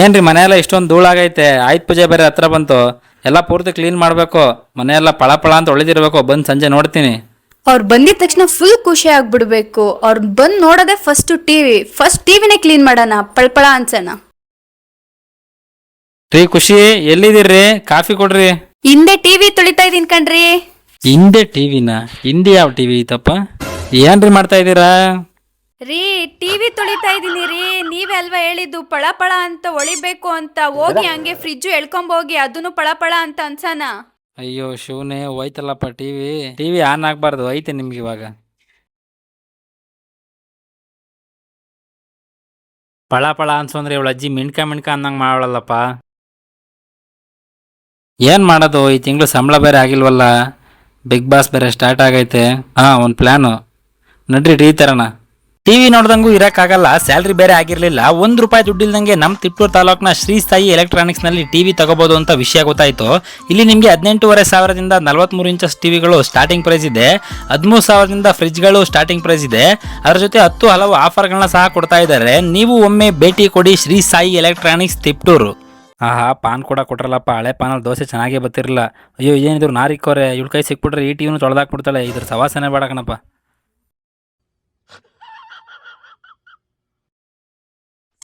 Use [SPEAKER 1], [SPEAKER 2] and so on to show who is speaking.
[SPEAKER 1] ಏನ್ರಿ ಮನೆಯೆಲ್ಲ ಇಷ್ಟೊಂದು ಧೂಳಾಗೈತೆ. ಆಯ್ತು ಪೂಜೆ ಬೇರೆ ಹತ್ರ ಬಂತು. ಎಲ್ಲ ಪೂರ್ತಿ ಕ್ಲೀನ್ ಮಾಡಬೇಕು. ಮನೆಯೆಲ್ಲ ಪಳ ಪಳ ಅಂತ ಒಳಿದಿರ್ಬೇಕು ಬಂದು ಸಂಜೆ ನೋಡ್ತೀನಿ.
[SPEAKER 2] ಅವ್ರು ಬಂದಿದ ತಕ್ಷಣ ಫುಲ್ ಖುಷಿ ಆಗ್ಬಿಡ್ಬೇಕು. ಅವ್ರು ಬಂದ್ ನೋಡೋದೇ ಫಸ್ಟ್ ಟಿವಿ. ಫಸ್ಟ್ ಟಿವಿನೇ ಕ್ಲೀನ್ ಮಾಡೋಣ. ಪಳ್ಪಳ ಅನ್ಸೋಣ.
[SPEAKER 1] ರೀ ಖುಷಿ. ಎಲ್ಲಿದ್ದೀರಿ ಕಾಫಿ ಕೊಡ್ರಿ.
[SPEAKER 2] ಹಿಂದೆ ಟಿವಿ ತುಳಿತಾ ಇದೀನಿ ಕಣ್ರಿ.
[SPEAKER 1] ಹಿಂದೆ ಟಿವಿನ? ಹಿಂದೆ ಯಾವ ಟಿವಿ ಐತಪ್ಪ ಏನ್ರಿ ಮಾಡ್ತಾ ಇದ್ದೀರಾ?
[SPEAKER 2] ರೀ ಟಿವಿ ತುಳಿತಾ ಇದೀನಿ ರೀ. ನೀವೇ ಅಲ್ವಾ ಹೇಳಿದ್ದು ಪಳ ಪಳ ಅಂತ ಒಳಿಬೇಕು ಅಂತ ಹೋಗಿ ಹಂಗೆ ಫ್ರಿಜ್ ಎಳ್ಕೊಂಬೋಗಿ ಅದನ್ನು ಪಳ ಪಳ ಅಂತ ಅನ್ಸನ?
[SPEAKER 1] ಅಯ್ಯೋ ಶಿವನೇ ಹೋಯ್ತಲ್ಲಪ್ಪ ಟಿವಿ. ಟಿವಿ ಆನ್ ಆಗ್ಬಾರ್ದು ಐತೆ ನಿಮ್ಗೆ ಇವಾಗ. ಪಳ ಪಳ ಅನ್ಸಂದ್ರೆ ಇವಳು ಅಜ್ಜಿ ಮಿಣ್ಕ ಮಿಣ್ಕ ಅನ್ನಂಗ್ ಮಾಡಲ್ಲಪ್ಪ ಏನ್ ಮಾಡೋದು ಈ ತಿಂಗಳು ಸಂಬಳ ಬೇರೆ ಆಗಿಲ್ವಲ್ಲ. ಬಿಗ್ ಬಾಸ್ ಬೇರೆ ಸ್ಟಾರ್ಟ್ ಆಗೈತೆ. ಹಾ ಒಂದು ಪ್ಲಾನು ನಡ್ರಿ ಟೀ ತರೋಣ ಟಿವಿ ನೋಡ್ದಂಗೂ ಇರಕ್ಕಾಗಲ್ಲ, ಸ್ಯಾಲ್ರಿ ಬೇರೆ ಆಗಿರ್ಲಿಲ್ಲ, ಒಂದ್ ರೂಪಾಯಿ ದುಡ್ಡಿಲ್ದಂಗೆ ನಮ್ಮ ತಿಪ್ಟೂರು ತಾಲೂಕ್ನ ಶ್ರೀ ಸಾಯಿ ಎಲೆಕ್ಟ್ರಾನಿಕ್ಸ್ನಲ್ಲಿ ಟಿವಿ ತಗೋಬಹುದು ಅಂತ ವಿಷಯ ಗೊತ್ತಾಯ್ತು. ಇಲ್ಲಿ ನಿಮಗೆ ಹದಿನೆಂಟೂವರೆ ಸಾವಿರದಿಂದ ನಲವತ್ಮೂರು ಇಂಚಸ್ ಟಿವಿಗಳು ಸ್ಟಾರ್ಟಿಂಗ್ ಪ್ರೈಸ್ ಇದೆ, ಹದಿಮೂರು ಸಾವಿರದಿಂದ ಫ್ರಿಜ್ಗಳು ಸ್ಟಾರ್ಟಿಂಗ್ ಪ್ರೈಸ್ ಇದೆ. ಅದರ ಜೊತೆ ಹತ್ತು ಹಲವು ಆಫರ್ಗಳನ್ನ ಸಹ ಕೊಡ್ತಾ ಇದ್ದಾರೆ. ನೀವು ಒಮ್ಮೆ ಭೇಟಿ ಕೊಡಿ ಶ್ರೀ ಸಾಯಿ ಎಲೆಕ್ಟ್ರಾನಿಕ್ಸ್ ತಿಪ್ಟೂರು. ಆಹಾ, ಪಾನ್ ಕೂಡ ಕೊಟ್ರಲ್ಲಪ್ಪ, ಹಳೆ ಪಾನಲ್ಲಿ ದೋಸೆ ಚೆನ್ನಾಗೇ ಬರ್ತಿರಲಿಲ್ಲ. ಅಯ್ಯೋ, ಏನಿದ್ರು ನಾರಿಕೋರೆ, ಇವಳ ಕೈ ಸಿಕ್ಬಿಟ್ರೆ ಈ ಟಿವಿನೂ ತೊಳೆದಾಕ್ಬಿಡ್ತಾಳೆ, ಇದ್ರ ಸವಾಸನೆ ಬೇಡ ಕಣಪ್ಪ.